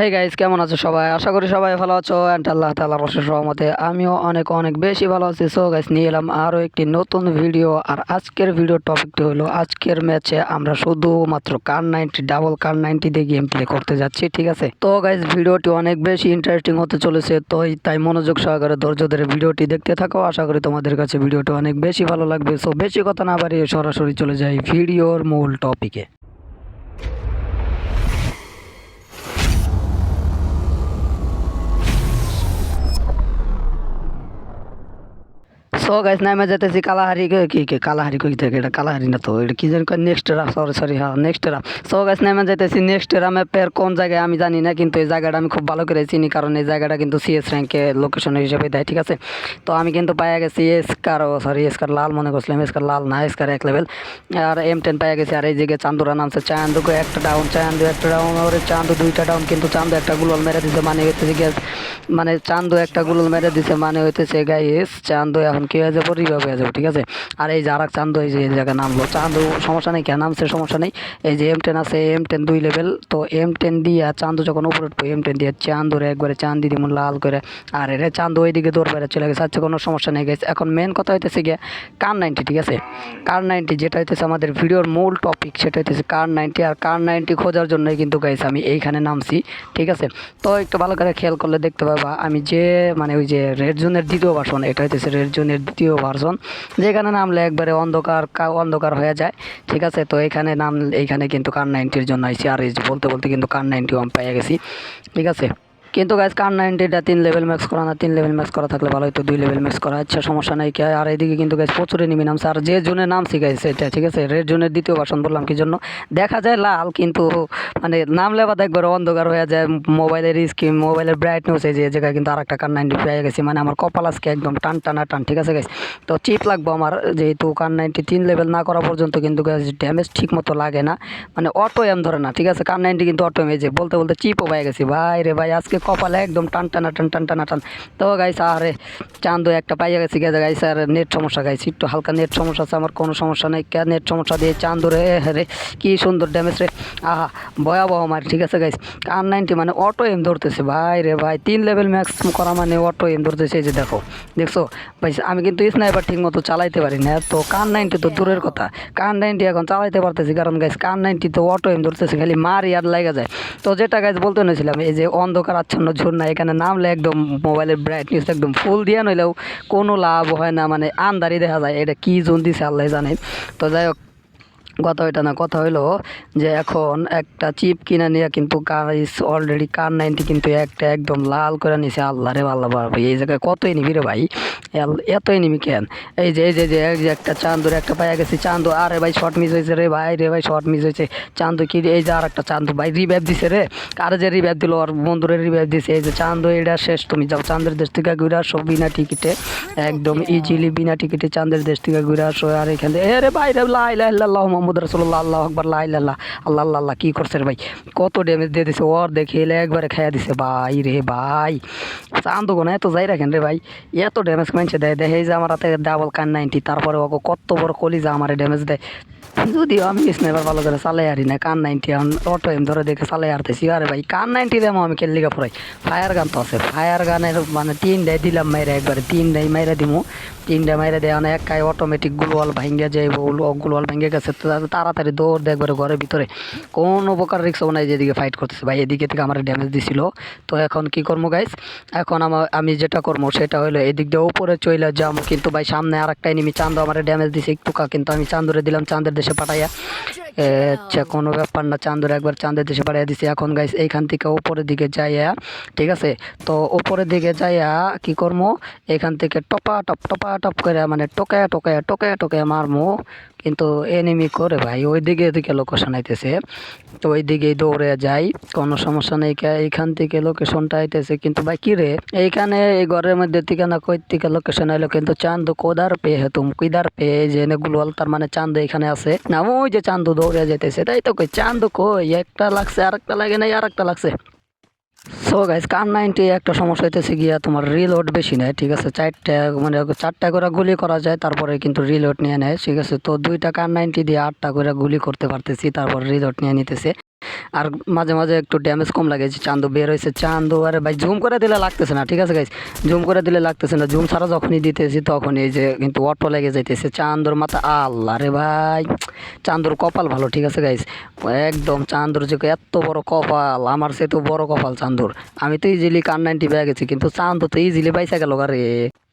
Hey guys কেমন আছো সবাই? আশা করি সবাই ভালো আছো অ্যান্ড আল্লাহ তালার অশেষ সহমতে আমিও অনেক অনেক বেশি ভালো আছি। সো গাইস নিয়ে এলাম আরও একটি নতুন ভিডিও আর আজকের ভিডিও টপিকটি হলো আজকের ম্যাচে আমরা শুধুমাত্র Kar ninety double Kar ninety দিয়ে গেম প্লে করতে যাচ্ছি, ঠিক আছে? তো গাইস ভিডিওটি অনেক বেশি ইন্টারেস্টিং হতে চলেছে, তো তাই মনোযোগ সহকারে ধৈর্য ধরে ভিডিওটি দেখতে থাকো। আশা করি তোমাদের কাছে ভিডিওটি অনেক বেশি ভালো লাগবে। সো বেশি কথা না বাড়িয়ে সরাসরি চলে যাই ভিডিওর মূল টপিকে সো গাইস নামে যেতেছি কালাহারি কি কি কালাহারি কই থেকে? এটা কালাহারি না তো, এটা কি জানি নেক্সট রাম সরি সরি হ্যাঁ নেক্সট রাম সো গাইস নামে যেতেছি নেক্সট রামে পের কোন জায়গায় আমি জানি না, কিন্তু এই জায়গাটা আমি খুব ভালো করে চিনি, কারণ এই জায়গাটা কিন্তু সিএস র্যাঙ্কে লোকেশন হিসেবে দেয়, ঠিক আছে? তো আমি কিন্তু পাইয়া গেছি এসকার সরি এসকার লাল মনে করছিলাম এসকার লাল না এসকার এক লেভেল আর এম টেন পাইয়া গেছি, আর এই জায়গায় চান্দুরা নামছে চান্দুকে একটা ডাউন চান্দু একটা ডাউন ওরে চান্দু দুইটা ডাউন কিন্তু চান্দু একটা গুলল মেরে দিছে মানে হইতেছে গ্যাস মানে চান্দু একটা গুলল মেরে দিছে মানে হইতেছে গাইস চান্দু এখন কি হয়ে যাব রিভাব হয়ে যাব, ঠিক আছে? আর এই যে আর এক চান্দু, এই যে জায়গায় নামলো। চান্দু সমস্যা নেই কেন নামছে সমস্যা নেই। এই যে এম টেন আছে এম টেন দুই লেভেল তো এম টেন দিয়ে চান্দু যখন উপরে উঠবো এম টেন দিয়ে চান্দুরে একবারে চান্দি দিব লাল করে। আর এর চান্দু ওইদিকে দৌড় বেড়ে চলে গেছে আচ্ছা কোনো সমস্যা নেই গেছে এখন মেন কথা হইতেছে গিয়ে কার নাইনটি ঠিক আছে? কার নাইনটি যেটা হইতেছে আমাদের ভিডিওর মূল টপিক সেটা হইতেছে কার নাইনটি আর কার নাইনটি খোঁজার জন্যই কিন্তু গাইছে আমি এইখানে নামছি, ঠিক আছে? তো একটু ভালো করে খেয়াল করলে দেখতে পাবা, আমি যে মানে ওই যে রেড জোনের দ্বিতীয় ভার্সন এটা হইতেছে রেড জোনের দ্বিতীয় ভার্সন যেখানে নামলে একবারে অন্ধকার অন্ধকার হয়ে যায়। ঠিক আছে? তো এখানে নাম এইখানে কিন্তু কার নাইনটির জন্য আইসি। আর বলতে বলতে কিন্তু কার নাইনটি পেয়ে গেছি। ঠিক আছে? কিন্তু গাছ কার নাইনটিটা তিন লেভেল ম্যাক্স করা না, তিন লেভেল ম্যাক্স করা থাকলে ভালো হতো দুই লেভেল ম্যাক্স করা আচ্ছা সমস্যা নাই কে? আর এইদিকে কিন্তু গাইজ প্রচুর এনিমি নামছে আর যে জোনে নামছি গাইছে এটা, ঠিক আছে? রেড জোনের দ্বিতীয় ভাষণ বললাম, কি জন্য? দেখা যায় লাল, কিন্তু মানে নামলে বা একবার অন্ধকার হয়ে যায়। মোবাইলের স্ক্রিন মোবাইলের ব্রাইটনেস এই যে জায়গায় কিন্তু আর একটা কার নাইনটি পেয়ে গেছি। মানে আমার কপাল আজকে একদম টান, টানা টান, ঠিক আছে গাইজ তো চিপ লাগবো আমার, যেহেতু কার নাইনটি তিন লেভেল না করা পর্যন্ত কিন্তু গাছ ড্যামেজ ঠিক মতো লাগে না। মানে অটো এম ধরে না, ঠিক আছে? কার নাইনটি কিন্তু অটো এম এই যে, বলতে বলতে চিপও পেয়ে গেছি। ভাই রে ভাই, আজকে কপালে একদম টান টানা, টান টান টানা টান। তো গাইস, আরে চান্দু একটা পাইয়া গেছি গেছে গাইস, আর নেট সমস্যা গাইছি একটু হালকা নেট সমস্যা আছে, আমার কোনো সমস্যা নেই। কে নেট সমস্যা দিয়ে চান্দু রে রে, কি সুন্দর ড্যামেজ রে। আহা, ভয়াবহ মার, ঠিক আছে গাইস। কার নাইনটি মানে অটো এম ধরতেছে। ভাই রে ভাই, তিন লেভেল ম্যাক্স করা মানে অটো এম ধরতেছে। এই যে দেখো, দেখছ? ভাই, আমি কিন্তু স্নাইপার ঠিক মতো চালাইতে পারি না। তো কার নাইনটি তো দূরের কথা। কার নাইনটি এখন চালাইতে পারতেছি। কারণ গাইস, কার নাইনটি তো অটো এম ধরতেছে, খালি মার ইয়ার লাগা যায়। তো যেটা গাইস বলতে নিয়েছিলাম এই যে অন্ধকার আচ্ছন্ন ঝর্ণা এখানে নামলে একদম মোবাইলের ব্রাইটনেস একদম ফুল দিয়ে নইলেও কোনো লাভ হয় না মানে আন্দারি দেখা যায়, এটা কি জোন দিছে আল্লাহ জানে। তো যাই হোক কথা ওইটা না। কথা হইল যে এখন একটা চিপ কিনে নিয়ে কিন্তু গাইস অলরেডি কার নাইনটি কিন্তু একটা একদম লাল করে নিছে। আল্লাহ রে, আল্লাহ ভাই এই জায়গায় কত এনিমি রে ভাই? এল- এত এনিমি কেন? এই যে এই যে যে একটা চান্দুর একটা পাইয়া গেছে। চান্দু, আরে ভাই শর্ট মিস হয়েছে রে ভাই রে ভাই শর্ট মিস হয়েছে চান্দু কি, এই যে আর একটা চান্দু ভাই রিভাইভ দিছে রে। আর যে রিভাইভ দিল? আর বন্ধুরে রিভাইভ দিছে। এই যে চান্দু এটা শেষ। তুমি যাও চান্দের দেশ থেকে ঘুরে আসো বিনা টিকিটে একদম ইজিলি বিনা টিকিটে চান্দের দেশ থেকে ঘুরে আসো। আর এখান থেকে এ রে ভাই রে লাই লাই আল্লাহ মোহাম্মদ। রসুল্লাহ আল্লাহ আকবর লাই আল্লাহ আল্লাহ আল্লাহ, কী করছে ভাই? কত ড্যামেজ দিয়ে দিছে ওর দেখে এলে একবারে খাইয়া দিছে। ভাই রে ভাই চান গোনা এত যাই রাখেন রে ভাই? এত ড্যামেজ মানছে দেয়। দেখে যে আমার হাতে ডাবল কান নাইনটি তারপরে ওকে কত বড় কলিজা আমার ড্যামেজ দেয়। যদিও আমি স্নাইপার ভালো করে চালাই আরি না, কান নাইনটি এখন অটো এম ধরে দেখে চালাই আরতেছি। আরে ভাই, কান নাইনটি দেবো আমি খেললিগা পড়াই? ফায়ার গান তো আছে। ফায়ার গানের মানে তিনটাই দিলাম মাইরা একবারে তিনটাই মাইরা দিমু। তিনটা মাইরা দেয় মানে একাই অটোমেটিক গুলওয়াল ভাঙ্গে যাইব গুলওয়াল ভেঙে গেছে। তাড়াতাড়ি দৌড় দেয় একবারে ঘরের ভিতরে। কোনো প্রকার রিক্স নাই যেদিকে ফাইট করতেছে। ভাই, এদিকে থেকে আমার ড্যামেজ দিছিল। তো এখন কি করব গাইস এখন আমার আমি যেটা করব সেটা হলো এদিক দিয়ে উপরে চলে যাব কিন্তু ভাই, সামনে আর একটা এনিমি চান্দু আমার ড্যামেজ দিছে একটু কিন্তু আমি চান্দুরে দিলাম, চান্দের দেশে পাঠাইয়া। হচ্ছে কোনো ব্যাপার না, চাঁদুর একবার চাঁদের দেশে পাঠাইয়া দিছি। এখন গাইস এইখান থেকে ওপরের দিকে যাইয়া, ঠিক আছে? তো ওপরের দিকে যাইয়া কি করব এখান থেকে টপা, টপ টপা, টপ করে মানে টোকায়া টোকায়া টোকায়া টোকায়া মারমু। কিন্তু এনিমি করে ভাই ওই দিকে এদিকে লোকেশন আইতেছে। তো ওই দিকেই দৌড়ে যাই, কোনো সমস্যা নেই এইখান থেকে লোকেশনটা আইতেছে। কিন্তু ভাই কি রে, এইখানে এই ঘরের মধ্যে থেকে না কই থেকে লোকেশন আইলো? কিন্তু চান্দ কোদার পে হে তুম, কিদার পে? এই যে এগুলো তার মানে চান্দ এখানে আছে। না, ওই যে চান্দ দৌড়ে যাইতেছে, তাই তো কই চান্দ কই? একটা লাগছে আর একটা লাগে নাই আর একটা লাগছে। সো গাইজ কার নাইনটি একটা সমস্যা হইতেছে গিয়া তোমার রিলোড বেশি নেয়, ঠিক আছে? চারটা মানে চারটা করে গুলি করা যায়, তারপরে কিন্তু রিলোড নিয়ে নেয়, ঠিক আছে? তো দুইটা কার নাইনটি দিয়ে আটটা করে গুলি করতে পারতেছি, তারপর রিলোড নিয়ে নিতেছে। আর মাঝে মাঝে একটু ড্যামেজ কম লাগে চান্দু বের হয়েছে। চান্দু আরে ভাই জুম করে দিলে লাগতেছে না, ঠিক আছে গাইস জুম করে দিলে লাগতেছে না। জুম ছাড়া যখনই দিতেছি তখন এই যে কিন্তু অটো লেগে যাইতেছে। চান্দুর মাথা, আল্লাহ রে ভাই। চান্দুর কপাল ভালো, ঠিক আছে গাইস একদম চান্দুর যে এত বড় কপাল, আমার সে তো বড় কপাল চান্দুর আমি তো ইজিলি কান নাইনটি পেয়ে গেছি, কিন্তু চান্দু তো ইজিলি পাইসা গেল রে।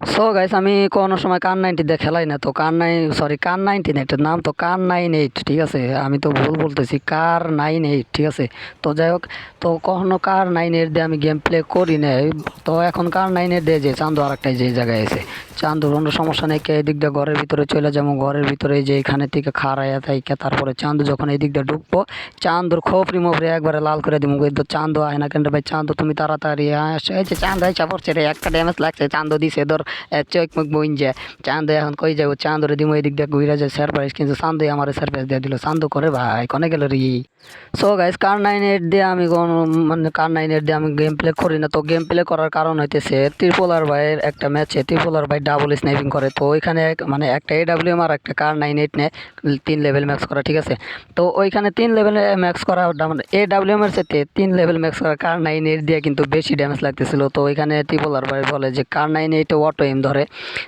সো গাইস আমি কোনো সময় কান নাইনটি দিয়ে খেলাই না তো। কান নাইন সরি কান নাইনটি না এটার নাম তো কান নাইন এইট ঠিক আছে? আমি তো ভুল বলতেছি কার নাইন এইট ঠিক আছে? তো যাই হোক, তো কখনো কার নাইন এইট দিয়ে আমি গেম প্লে করি নাই তো এখন কার নাইন এইট দিয়ে যে চান্দু আর একটা যে জায়গায় এসে চান্দুর কোনো সমস্যা নেই, কে এদিক দিয়ে ঘরের ভিতরে চলে যাব, ঘরের ভিতরে যে এখানে থেকে খাড়াইয়া থাইকে, তারপরে চান্দু যখন এই দিক দিয়ে ঢুকবো, চান্দুর খোপরি মোপরি একবারে লাল করে দিব কিন্তু চান্দু আয় না কেন ভাই? চান্দু, তুমি তাড়াতাড়ি আসো। চাঁদ আইসা পড়ছে রে, একটা ড্যামেজ লাগছে, চান্দু দিছে, ধর। চোখ মুখ বইন যায় চান্দু এখন কই যাব? চান্দুরে দিব এই দিক দিয়ে ঘুরে যায় সারপ্রাইজ কিন্তু চান্দু আমার সারপ্রাইজ দিয়ে দিল। চান্দু করে ভাই, কনে গেল রে? So guys Kar nine eight দিয়ে আমি কোনো মানে কার নাইন এইট দিয়ে আমি গেম প্লে করি না। তো গেম প্লে করার কারণ হইতেছে ত্রিপোলার ভাইয়ের একটা ম্যাচে ত্রিপোলার ভাই ডাবল স্নাইপিং করে। তো ওইখানে মানে একটা এ ডাব্লিউ আর একটা কার নাইন এইট নেয় তিন লেভেল ম্যাক্স করা, ঠিক আছে? তো ওইখানে তিন লেভেল ম্যাক্স করা মানে এ ডাব্লিউ এর সাথে তিন লেভেল ম্যাক্স করা কার নাইন এইট দিয়ে কিন্তু বেশি ড্যামেজ লাগতেছিল। তো ওইখানে ত্রিপোলার ভাই বলে যে কার নাইন এইটে অটো এম ধরে।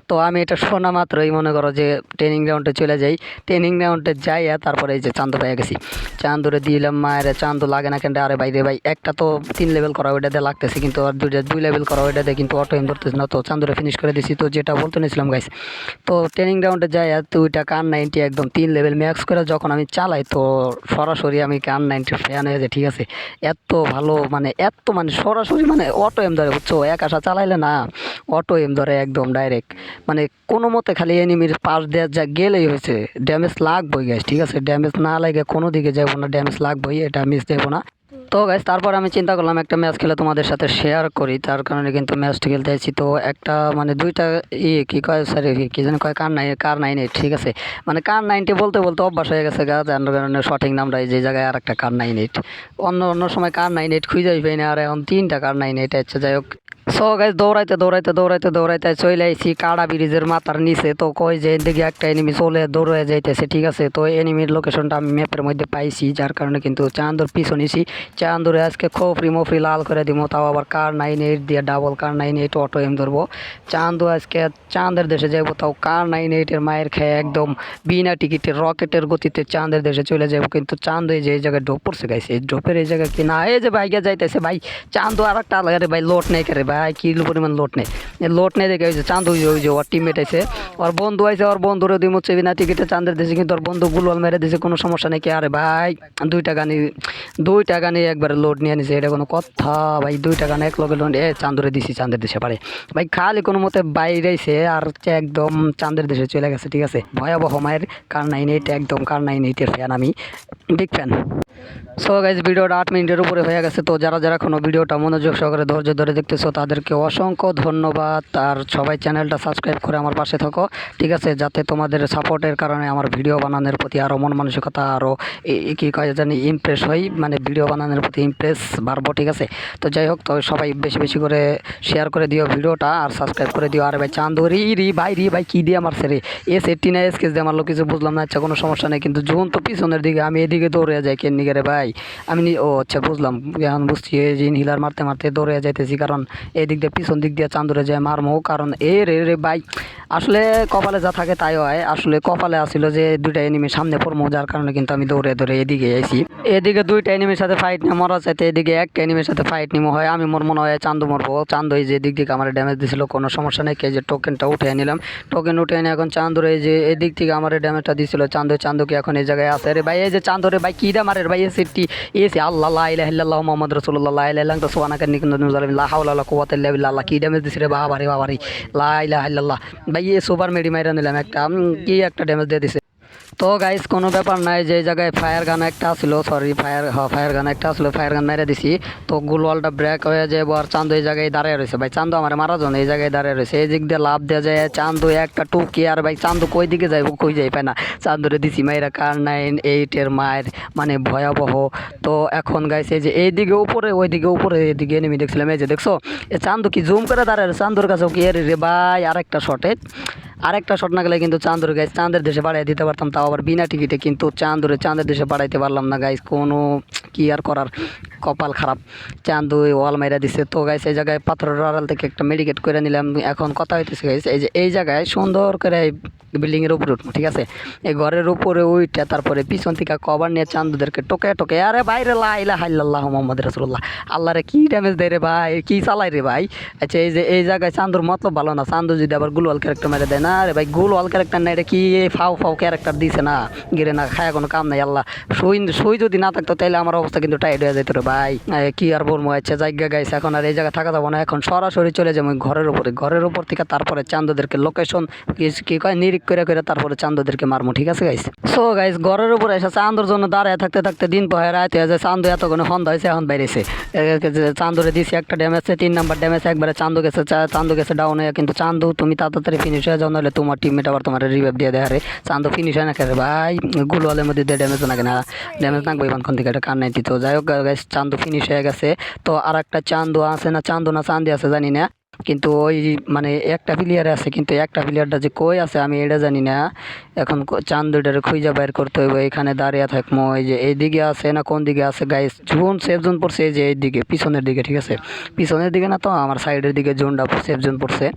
তো আমি এটা শোনা মাত্রই মনে করো যে ট্রেনিং গ্রাউন্ডে চলে যাই। ট্রেনিং গ্রাউন্ডে যাই তারপরে এই যে চান্দু পেয়ে গেছি। চান্দুরে দিলাম, মায়ের চান্দু লাগে না কেন আরে ভাই রে ভাই, একটা তো তিন লেভেল করা ওইটাতে লাগতেছে কিন্তু আর দুইটা দুই লেভেল করা ওইটাতে কিন্তু অটো এম ধরতেছে না। তো চান্দুরে ফিনিশ করে দিছি। তো যেটা বলতে নিয়েছিলাম গাইস তো ট্রেনিং গ্রাউন্ডে যাই আর দুইটা কান নাইনটি একদম তিন লেভেল ম্যাক্স করে যখন আমি চালাই, তো সরাসরি আমি কান নাইনটি ফ্যান হয়ে যায় ঠিক আছে? এত ভালো মানে এত মানে সরাসরি মানে অটো এম ধরে, বুঝছ? এক আশা চালাইলে না অটো এম ধরে একদম ডাইরেক্ট মানে কোনো মতে খালি এনিমির পাশ দিয়ে যা গেলেই হয়েছে। ড্যামেজ লাগবই গ্যাস ঠিক আছে? ড্যামেজ না লাগে কোনো দিকে যাব না ড্যামেজ লাগবই, এটা মিস দেবো না। তো গাইস তারপর আমি চিন্তা করলাম একটা ম্যাচ খেলে তোমাদের সাথে শেয়ার করি। তার কারণে কিন্তু ম্যাচটা খেলতে আছি তো একটা মানে দুইটা ই কি কয় সরি কি যেন কয়, কার নাই কার নাইন এইট ঠিক আছে? মানে কার নাইনটি বলতে বলতে অভ্যাস হয়ে গেছে গাছ যার কারণে সঠিক নামটা যে জায়গায় আর একটা কার নাইন এইট অন্য অন্য সময় কার নাইন এইট খুঁজেই পাই না, আর এখন তিনটা কার নাইন এইট আছে যাই হোক। সো গাইজ দৌড়াইতে দৌড়াইতে দৌড়াইতে দৌড়াইতে চলে আইছি, কাড়া ব্রিজের মাথার নিচে। তো কই যে এদিকে একটা এনিমি চলে দৌড়ে যাইতেছে, ঠিক আছে? তো এনিমির লোকেশনটা আমি ম্যাপের মধ্যে পাইছি, যার কারণে কিন্তু চান্দর পিছু নিছি চান্দরে আজকে খোফরি মফরি লাল করে দিব তাও আবার কার নাইন এইট দিয়ে double Kar nine eight auto aim ধরবো। চান্দু আজকে চাঁদের দেশে যাব তাও কার নাইন এইটের মায়ের খেয়ে একদম বিনা টিকিটের রকেটের গতিতে চাঁদের দেশে চলে যাব কিন্তু চাঁদ এই যে, এই জায়গায় ড্রপ পড়ছে গাইছে এই ড্রপের এই জায়গায় কি না? এই যে বাইকে যাইতেছে, ভাই চান্দু আর একটা আলাদা ভাই লোট নেই করে ভাই? কি পরিমাণ লোট নেই। লোট নেই দেখে ওই যে চান্দু ওই যে- ওর টিমমেট আছে। ওর বন্ধু আছে ওর বন্ধুরে দুই মুচ্ছে বিনা টিকিটে চাঁদের দেশে কিন্তু ওর বন্ধু গুলল মেরে দিয়েছে কোনো সমস্যা নেই কি? আরে ভাই দুইটা গানি দুইটা গানি একবারে লোড নিয়ে নিছে এটা কোনো কথা। ভাই দুইটা গান এক লগে লোড এ চান্দরে দিছি, চাঁদের দেশে পারে। ভাই, খালি কোনো মতে বাইরেছে আর একদম চাঁদের দেশে চলে গেছে, ঠিক আছে? ভয়াবহ মায়ের কার নাইন এইট একদম কার নাইন এইটের ফ্যান আমি। বিগ ফ্যান সো গাইজ ভিডিওটা আট মিনিটের উপরে হয়ে গেছে। তো যারা যারা কোনো ভিডিওটা মনোযোগ সহকারে ধৈর্য ধরে দেখতেছো, তাদেরকে অসংখ্য ধন্যবাদ। আর সবাই চ্যানেলটা সাবস্ক্রাইব করে আমার পাশে থাকো, ঠিক আছে? যাতে তোমাদের সাপোর্টের কারণে আমার ভিডিও বানানোর প্রতি আরও মন মানসিকতা আরও কী কয় জানি ইমপ্রেস হই। মানে ভিডিও বানানোর প্রতি ইমপ্রেস বাড়বো, ঠিক আছে? তো যাই হোক, তো সবাই বেশি বেশি করে শেয়ার করে দিও ভিডিওটা আর সাবস্ক্রাইব করে দিও। আর ভাই চান্দরি রি ভাই রি, ভাই, কী দিয়ে আমার সেরে এস এইটটি না এস কেস দিয়ে আমার লোক কিছু বুঝলাম না আচ্ছা কোনো সমস্যা নেই। কিন্তু জুন তো পিছনের দিকে, আমি এদিকে দৌড়ে যাই, কেন নিগে রে ভাই। আমি ও আচ্ছা বুঝলাম। এখন বুঝছি, এই যে হিলার মারতে মারতে দৌড়ে যাইতেছি, কারণ এই দিক দিয়ে পিছন দিক দিয়ে চান্দুরে যায় মারমো, কারণ এ রে রে ভাই। আসলে কপালে যা থাকে তাই হয়। আসলে কপালে আসছিল যে দুইটা এনিমি সামনে পড়মো যার কারণে কিন্তু আমি দৌড়ে দৌড়ে এদিকে আইছি। এদিকে দুইটা এনিমির সাথে ফাইট নিয়ে মরা চাইতে এদিকে একটা এনিমির সাথে ফাইট নিমো হয়। আমি মোর মনে হয় চান্দু মরবো। চান্দু এই যে দিক দিকে আমার ড্যামেজ দিছিল, কোনো সমস্যা নেই। যে টোকেনটা উঠে নিলাম। টোকেন উঠে এনে এখন চান্দুর এই যে এদিক থেকে আমার ড্যামেজটা দিছিল। চান্দু চান্দুকে এখন এই জায়গায় আছে? রে ভাই, এই যে চান্দুরে ভাই, কি দা মারে রে ভাই এসে টি এসে আল্লাহ, লা ইলাহা ইল্লাল্লাহু মুহাম্মাদুর রাসূলুল্লাহ, লা ইলাহা ইল্লাল্লাহ, সুবহানাকা ইন্নী কুনতু মিনাজ জালিমিন লা হাওলা ওয়ালা কুওয়াতা ইল্লা বিল্লাহ, আল্লাহ, কি ড্যামেজ দিছে রে বাবা রে বাবা রে লা ইলাহা ইল্লাল্লাহ। ভাই এ সুপার মেডি মাইরা নিলাম একটা। কি একটা ড্যামেজ দিয়ে দিছে। তো গাইস কোনো ব্যাপার নাই, যে জায়গায় ফায়ার গান একটা আসলো সরি ফায়ার হ ফায়ার গান একটা আসলো ফায়ার গান মেরে দিছি। তো গুলওয়ালটা ব্রেক হয়ে যাব আর চান্দু এই জায়গায় দাঁড়িয়ে রয়েছে। ভাই, চান্দু আমার মারা জন এই জায়গায় দাঁড়িয়ে রয়েছে। এই দিক দিয়ে লাভ দেওয়া যায়, চান্দু একটা টুকি আর ভাই, চান্দু কই দিকে যাইব কই যাই পায় না। চান্দুরে দিছি, মাইরা কার নাইন এইটের মায়ের মানে ভয়াবহ। তো এখন গাইছে যে এইদিকে উপরে ওইদিকে উপরে এদিকে নেমে দেখছিলাম। এই যে দেখছ? এ চান্দু কি জুম করে দাঁড়ায় চান্দুর কাছেও কি এর রে ভাই, আরেকটা শটে আরেকটা শট না গেলে কিন্তু চান্দুর গাইজ চাঁদের দেশে বাড়াই দিতে পারতাম, তাও আবার বিনা টিকিটে কিন্তু চান্দুরে চাঁদের দেশে বাড়াইতে পারলাম না গাইজ কোনো কি আর করার, কপাল খারাপ। চান্দু ওয়াল মাইরা দিছে। তো গাইছে এই জায়গায় পাথরের আড়াল থেকে একটা মেডিকেট করে নিলাম। এখন কথা হইতেছে গাইছে এই যে, এই জায়গায় সুন্দর করে বিল্ডিং এর উপরে উঠবো, ঠিক আছে? এই ঘরের উপরে উইটা তারপরে পিছন থেকে কভার নিয়ে চান্দুদেরকে টোকে টোকে, আরে বাইরে লাইলা হাইল্লাহ মোহাম্মদ রসুল্লাহ আল্লাহ রে কি ড্যামেজ দেয় রে ভাই, কি চালাই রে ভাই? আচ্ছা এই যে, এই জায়গায় চান্দুর মতলব ভালো না, চান্দু যদি আবার গুলওয়াল ক্যারেক্টার মেরে দেয়, না রে ভাই, গুলওয়াল ক্যারেক্টার না, এটা কি ফাও ফাও ক্যারেক্টার দিছে না? গিরে না, খায় কোনো কাম নাই, আল্লাহ, সই সই যদি না থাকতো তাহলে আমার অবস্থা কিন্তু টাইট হয়ে যেত রে ভাই। কি আর বলব আচ্ছা জায়গা গাইছে এখন আর এই জায়গায় থাকা যাব না, এখন সরাসরি চলে যাব ঘরের উপরে, ঘরের উপর থেকে তারপরে চান্দুদেরকে লোকেশন কি কয় নিরিখ করে করে তারপরে চান্দুদেরকে মারমু, ঠিক আছে গাইস সো গাইস ঘরের উপরে এসে চান্দুর জন্য দাঁড়ায় থাকতে থাকতে দিন পহে রাত হয়ে যায় চান্দু এতক্ষণে ফন্দ হয়েছে, এখন বাইরেছে। চান্দুরে দিছি একটা ড্যামেজে তিন নাম্বার ড্যামেজ একবারে চান্দু গেছে চান্দু গেছে ডাউন হয়ে, কিন্তু চান্দু, তুমি তাড়াতাড়ি ফিনিশ হয়ে যাও, নাহলে তোমার টিমমেট আবার তোমার রিভাইভ দিয়ে দেয় রে চান্দু ফিনিশ হয় না খেলে ভাই? গুলওয়ালের মধ্যে দিয়ে ড্যামেজ না কেনা ড্যামেজ না বই কোন থেকে একটা কান নাই তো যাই হোক গাইস চান্দু ফিনিশ হয়ে গেছে। তো আর একটা চান্দু আছে না, চান্দু না চান্দি আছে জানি না। কিন্তু ওই মানে একটা প্লেয়ার আছে, কিন্তু একটা প্লেয়ারটা যে কই আছে আমি এটা জানি না। এখন ক- চান্দুটারে খুঁজে বাইর করতে হইব, এখানে দাঁড়িয়ে থাকব ওই যে এই দিকে আছে না কোন দিকে আছে? গাইস জোন সেফ জোন পড়ছে এই যে এই দিকে পিছনের দিকে, ঠিক আছে? পিছনের দিকে না তো, আমার সাইডের দিকে জোনটা সেফ জোন পড়ছে।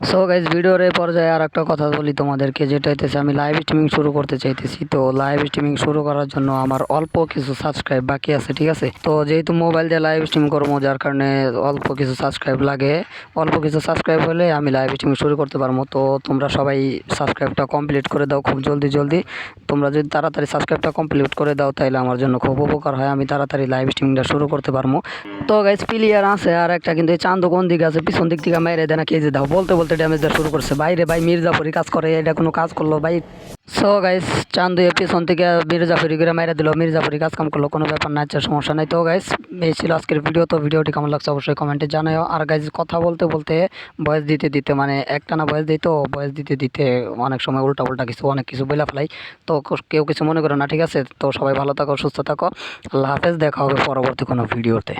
সো গাইজ ভিডিওর এই পর্যায়ে আর একটা কথা বলি তোমাদেরকে, যেটা হইতেছে আমি লাইভ স্ট্রিমিং শুরু করতে চাইতেছি। তো লাইভ স্ট্রিমিং শুরু করার জন্য আমার অল্প কিছু সাবস্ক্রাইব বাকি আছে, ঠিক আছে? তো যেহেতু মোবাইল দিয়ে লাইভ স্ট্রিম করব, যার কারণে অল্প কিছু সাবস্ক্রাইব লাগে। অল্প কিছু সাবস্ক্রাইব হলে আমি লাইভ স্ট্রিমিং শুরু করতে পারব। তো তোমরা সবাই সাবস্ক্রাইবটা কমপ্লিট করে দাও খুব জলদি জলদি। তোমরা যদি তাড়াতাড়ি সাবস্ক্রাইবটা কমপ্লিট করে দাও তাহলে আমার জন্য খুব উপকার হয়। আমি তাড়াতাড়ি লাইভ স্ট্রিমিংটা শুরু করতে পারব। তো গাইজ প্লেয়ার আছে আর একটা, কিন্তু এই চান্দু কোন দিকে আছে? পিছন দিক থেকে মেরে দেয় না কেজি দাও? বলতে বলতে ড্যামেজ দেওয়া শুরু করছে। বাইরে ভাই মির্জাফরি কাজ করে, এটা কোনো কাজ করল? ভাই সো গাইস চান্দু পিছন থেকে মির্জাফরি করে মাইরা দিল। মির্জাফরি কাজ কাম করল, কোনো ব্যাপার না আচ্ছা সমস্যা নাই। তো গাইস এই ছিল আজকের ভিডিও তো ভিডিওটি কেমন লাগছে অবশ্যই কমেন্টে জানাও আর গাইস কথা বলতে বলতে বয়স দিতে দিতে মানে একটা না ভয়েস দিই তো ভয়েস দিতে দিতে অনেক সময় উল্টা উল্টা কিছু, অনেক কিছু বলে ফেলাই। তো কেউ কিছু মনে করো না, ঠিক আছে? তো সবাই ভালো থাকো, সুস্থ থাকো। আল্লাহ হাফেজ, দেখা হবে পরবর্তী কোনো ভিডিওতে